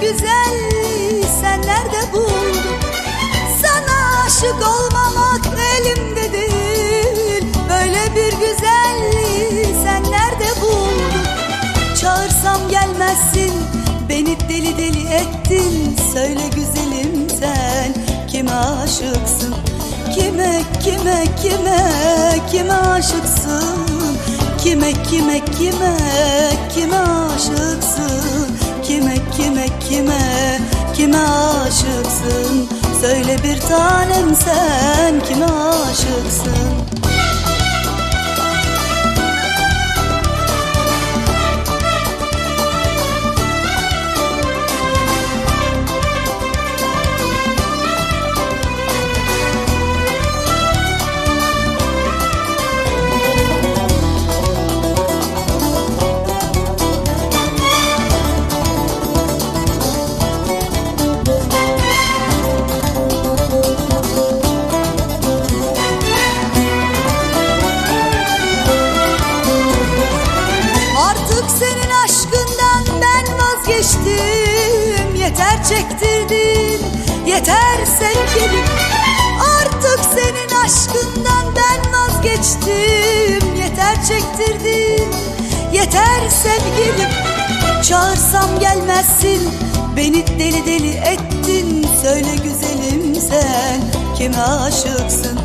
güzelliği sen nerede buldun? Sana aşık olmamak elimde değil Böyle bir güzelliği sen nerede buldun? Çağırsam gelmezsin Beni deli deli ettin Söyle güzelim sen Kime aşıksın Kime kime kime Kime aşıksın Kime kime kime Kime aşıksın kime aşıksın? Söyle bir tanem sen Kime aşıksın Yeter çektirdin, yeter sevgilim. Artık senin aşkından ben vazgeçtim. Yeter çektirdin, yeter sevgilim. Çağırsam gelmezsin, beni deli deli ettin. Söyle güzelim sen, kime aşıksın?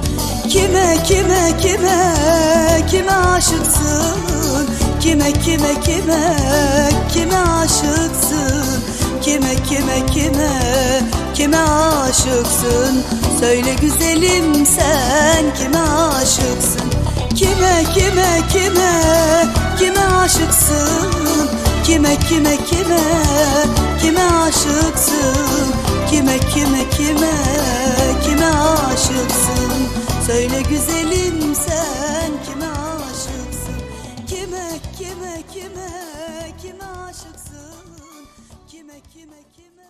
Kime kime kime kime aşıksın? Kime kime kime kime kime aşıksın? Söyle güzelim sen kime aşıksın? Kime kime kime kime aşıksın? Kime kime kime kime aşıksın? Kime kime kime kime aşıksın? Söyle güzelim sen kime aşıksın? Kime kime kime kime aşıksın? Kime kime kime